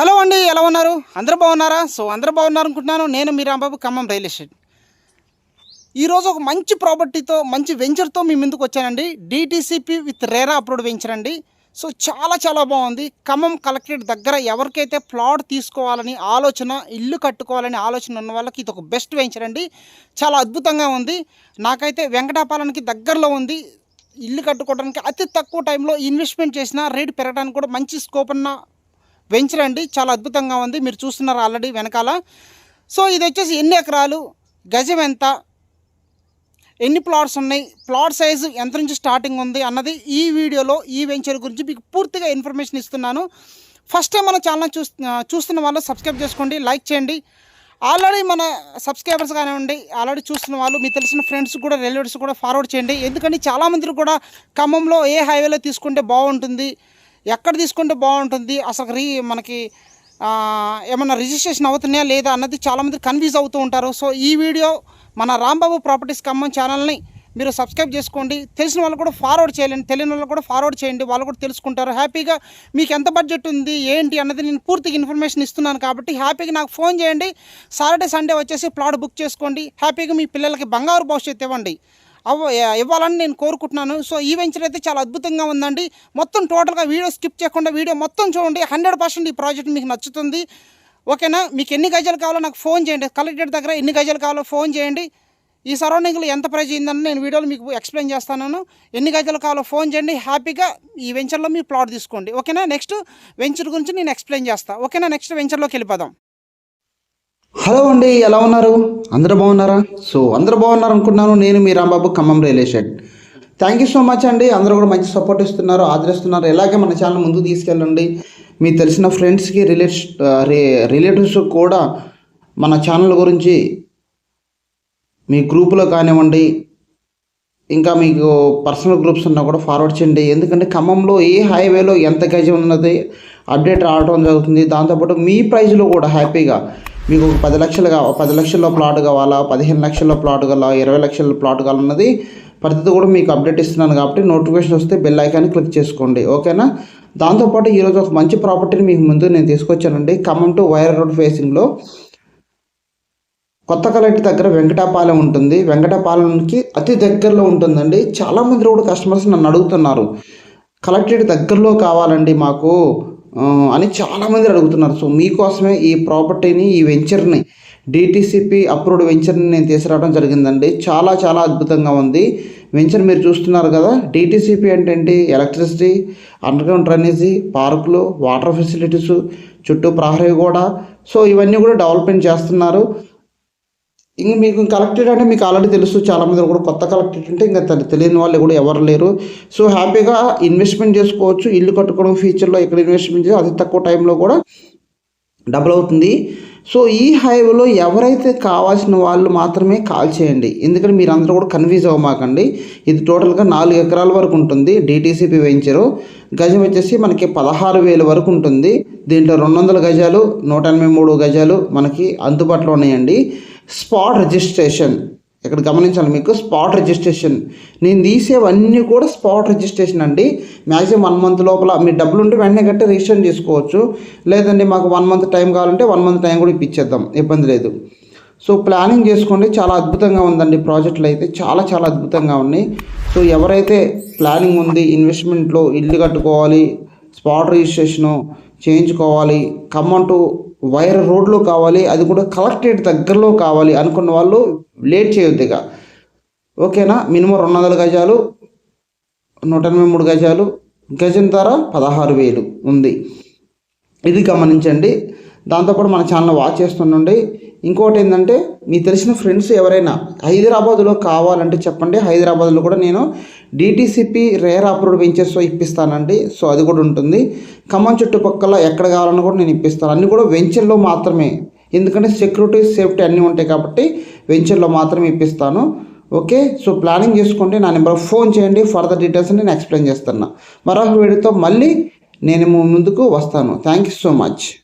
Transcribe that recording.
Hello అండి ఎలా ఉన్నారు? అందరూ బాగున్నారా? సో అందరూ బాగున్నారు అనుకుంటున్నాను నేను మీ రాంబాబు ఖమ్మం రియల్ ఎస్టేట్ ఈరోజు ఒక మంచి ప్రాపర్టీతో మంచి వెంచర్తో మీ ముందుకు వచ్చానండి. DTCP with RERA approved venture అండి. సో చాలా చాలా బాగుంది. ఖమ్మం కలెక్టరేట్ దగ్గర ఎవరికైతే ప్లాట్ తీసుకోవాలని ఆలోచన ఇల్లు కట్టుకోవాలని ఆలోచన ఉన్న వాళ్ళకి ఇది ఒక బెస్ట్ వెంచర్ అండి. చాలా అద్భుతంగా ఉంది. నాకైతే వెంకటాపాలనికి దగ్గరలో ఉంది. ఇల్లు కట్టుకోవడానికి అతి తక్కువ టైంలో ఇన్వెస్ట్మెంట్ చేసిన రేటు పెరగడానికి కూడా మంచి స్కోప్ ఉన్న వెంచర్ అండి. చాలా అద్భుతంగా ఉంది. మీరు చూస్తున్నారు ఆల్రెడీ వెనకాల. సో ఇది వచ్చేసి ఎన్ని ఎకరాలు? గజం ఎంత? ఎన్ని ప్లాట్స్ ఉన్నాయి? ప్లాట్ సైజు ఎంత నుంచి స్టార్టింగ్ ఉంది అన్నది ఈ వీడియోలో ఈ వెంచర్ గురించి మీకు పూర్తిగా ఇన్ఫర్మేషన్ ఇస్తున్నాను. ఫస్ట్ టైం మన ఛానల్ చూ చూస్తున్న వాళ్ళు సబ్స్క్రైబ్ చేసుకోండి లైక్ చేయండి. ఆల్రెడీ మన సబ్స్క్రైబర్స్ కానివ్వండి ఆల్రెడీ చూస్తున్న వాళ్ళు మీ తెలిసిన ఫ్రెండ్స్ కూడా రిలేటివ్స్ కూడా ఫార్వర్డ్ చేయండి. ఎందుకంటే చాలామంది కూడా ఖమ్మంలో ఏ హైవేలో తీసుకుంటే బాగుంటుంది? ఎక్కడ తీసుకుంటే బాగుంటుంది? అసలు రీ మనకి ఏమన్నా రిజిస్ట్రేషన్ అవుతున్నాయా లేదా అన్నది చాలామంది కన్ఫ్యూజ్ అవుతూ ఉంటారు. సో ఈ వీడియో మన రాంబాబు ప్రాపర్టీస్ ఖమ్మం ఛానల్ని మీరు సబ్స్క్రైబ్ చేసుకోండి. తెలిసిన వాళ్ళు కూడా ఫార్వర్డ్ చేయండి తెలియని వాళ్ళు కూడా ఫార్వర్డ్ చేయండి. వాళ్ళు కూడా తెలుసుకుంటారు. హ్యాపీగా మీకు ఎంత బడ్జెట్ ఉంది ఏంటి అన్నది నేను పూర్తిగా ఇన్ఫర్మేషన్ ఇస్తున్నాను కాబట్టి హ్యాపీగా నాకు ఫోన్ చేయండి. సాటర్డే సండే వచ్చేసి ప్లాట్ బుక్ చేసుకోండి. హ్యాపీగా మీ పిల్లలకి బంగారు భవిష్యత్తు ఇవ్వండి. ఇవ్వాలని నేను కోరుకుంటున్నాను. సో ఈ వెంచర్ అయితే చాలా అద్భుతంగా ఉందండి. మొత్తం టోటల్గా వీడియో స్కిప్ చేయకుండా వీడియో మొత్తం చూడండి. హండ్రెడ్ పర్సెంట్ ఈ ప్రాజెక్ట్ మీకు నచ్చుతుంది. ఓకేనా? మీకు ఎన్ని గజాలు కావాలో నాకు ఫోన్ చేయండి. కలెక్టర్ దగ్గర ఎన్ని గజాలు కావాలో ఫోన్ చేయండి. ఈ సరౌండింగ్లో ఎంత ప్రైజ్ అయిందని నేను వీడియోలో మీకు ఎక్స్ప్లెయిన్ చేస్తాను. ఎన్ని గజాలు కావాలో ఫోన్ చేయండి. హ్యాపీగా ఈ వెంచర్లో మీరు ప్లాట్ తీసుకోండి. ఓకేనా? నెక్స్ట్ వెంచర్ గురించి నేను ఎక్స్ప్లెయిన్ చేస్తాను ఓకేనా? నెక్స్ట్ వెంచర్లోకి వెళ్ళిపోదాం. హలో అండి ఎలా ఉన్నారు? అందరూ బాగున్నారా? సో అందరూ బాగున్నారు అనుకుంటున్నాను నేను మీ Rambabu Khammam real estate. Thank you so much అండి అందరూ కూడా మంచి సపోర్ట్ ఇస్తున్నారు ఆదరిస్తున్నారు. ఇలాగే మన ఛానల్ ముందుకు తీసుకెళ్ళండి. మీ తెలిసిన ఫ్రెండ్స్కి రిలేట్స్ రిలేటివ్స్ కూడా మన ఛానల్ గురించి మీ గ్రూపులో కానివ్వండి ఇంకా మీకు పర్సనల్ గ్రూప్స్ ఉన్నా కూడా ఫార్వర్డ్ చేయండి. ఎందుకంటే ఖమ్మంలో ఏ హైవేలో ఎంత గజం ఉన్నది అప్డేట్ రావడం జరుగుతుంది. దాంతోపాటు మీ ప్రైజ్లో కూడా హ్యాపీగా మీకు పది లక్షలు కావాలి పది లక్షల్లో ప్లాట్ కావాలా? పదిహేను లక్షల్లో ప్లాట్ కావాలా? ఇరవై లక్షల ప్లాట్ కావాలన్నది ప్రతిదీ కూడా మీకు అప్డేట్ ఇస్తున్నాను కాబట్టి నోటిఫికేషన్ వస్తే బెల్ ఐకాన్ క్లిక్ చేసుకోండి. ఓకేనా దాంతోపాటు ఈరోజు ఒక మంచి ప్రాపర్టీని మీకు ముందు నేను తీసుకొచ్చానండి. ఖమ్మం టు వైర్ రోడ్ ఫేసింగ్లో కొత్త కలెక్టర్ దగ్గర వెంకటాపాలెం ఉంటుంది. వెంకటాపాలెంకి అతి దగ్గరలో ఉంటుందండి. చాలామంది కూడా కస్టమర్స్ నన్ను అడుగుతున్నారు. కలెక్టరేట్ దగ్గరలో కావాలండి మాకు. అని చాలామంది అడుగుతున్నారు. సో మీకోసమే ఈ ప్రాపర్టీని ఈ వెంచర్ని డిటీసీపీ అప్రూవ్డ్ వెంచర్ని నేను తీసుకురావడం జరిగిందండి. చాలా చాలా అద్భుతంగా ఉంది. వెంచర్ మీరు చూస్తున్నారు కదా డిటీసీపీ అంటే ఏంటి? ఎలక్ట్రిసిటీ అండర్గ్రౌండ్ డ్రైనేజీ పార్కులు వాటర్ ఫెసిలిటీస్ చుట్టూ ప్రహరీ కూడా సో ఇవన్నీ కూడా డెవలప్మెంట్ చేస్తున్నారు. ఇంక మీకు కలెక్టెడ్ అంటే మీకు ఆల్రెడీ తెలుసు చాలామంది కూడా కొత్త కలెక్టెడ్ అంటే ఇంకా తెలియని వాళ్ళు కూడా ఎవరు లేరు. సో హ్యాపీగా ఇన్వెస్ట్మెంట్ చేసుకోవచ్చు ఇల్లు కట్టుకోవడం ఫ్యూచర్లో ఎక్కడ ఇన్వెస్ట్మెంట్ చేసి అతి తక్కువ టైంలో కూడా డబుల్ అవుతుంది. సో ఈ హైవేలో ఎవరైతే కావాల్సిన వాళ్ళు మాత్రమే కాల్ చేయండి. ఎందుకంటే మీరు అందరూ కూడా కన్ఫ్యూజ్ అవ్వమాకండి. ఇది టోటల్గా నాలుగు ఎకరాల వరకు ఉంటుంది. డిటీసీపీ వెంచరు గజం వచ్చేసి మనకి పదహారు వేల వరకు ఉంటుంది. దీంట్లో రెండు వందల గజాలు నూట ఎనభై మూడు గజాలు మనకి అందుబాటులో ఉన్నాయండి. Spot registration. ఇక్కడ గమనించాలి మీకు స్పాట్ రిజిస్ట్రేషన్. నేను తీసేవన్నీ కూడా స్పాట్ రిజిస్ట్రేషన్ అండి. మ్యాక్సిమం వన్ మంత్ లోపల మీ డబ్బులు ఉంటే వెంటనే కట్టి రిజిస్టర్ చేసుకోవచ్చు. లేదండి మాకు వన్ మంత్ టైం కావాలంటే వన్ మంత్ టైం కూడా ఇప్పించేద్దాం ఇబ్బంది లేదు. సో ప్లానింగ్ చేసుకోండి. చాలా అద్భుతంగా ఉందండి ప్రాజెక్టులు అయితే. చాలా చాలా అద్భుతంగా ఉన్నాయి. సో ఎవరైతే ప్లానింగ్ ఉంది ఇన్వెస్ట్మెంట్లో ఇల్లు కట్టుకోవాలి స్పాట్ రిజిస్ట్రేషను చేయించుకోవాలి ఖమ్మం టు వైర్ రోడ్లో కావాలి అది కూడా కలెక్టరేట్ దగ్గరలో కావాలి అనుకున్న వాళ్ళు లేట్ చేయొద్దు ఇక. ఓకేనా? మినిమం రెండు వందల గజాలు నూట ఎనభై మూడు గజాలు గజం ధర పదహారు వేలు ఉంది. ఇది గమనించండి. దాంతోపాటు మన ఛానల్ వాచ్ చేస్తుండండి. ఇంకోటి ఏంటంటే మీ తెలిసిన ఫ్రెండ్స్ ఎవరైనా హైదరాబాద్లో కావాలంటే చెప్పండి. హైదరాబాద్లో కూడా నేను డిటీసీపీ రేర్ అప్రూవ్డ్ వెంచర్స్ ఇప్పిస్తానండి. సో అది కూడా ఉంటుంది. ఖమ్మం చుట్టుపక్కల ఎక్కడ కావాలన్నా కూడా నేను ఇప్పిస్తాను. అన్నీ కూడా వెంచర్లో మాత్రమే. ఎందుకంటే సెక్యూరిటీ సేఫ్టీ అన్నీ ఉంటాయి కాబట్టి వెంచర్లో మాత్రమే ఇప్పిస్తాను. ఓకే? సో ప్లానింగ్ చేసుకోండి. నా నెంబర్ ఫోన్ చేయండి. ఫర్దర్ డీటెయిల్స్ నేను ఎక్స్ప్లెయిన్ చేస్తున్నా. మరొక వీడియోతో మళ్ళీ నేను ముందుకు వస్తాను. Thank you so much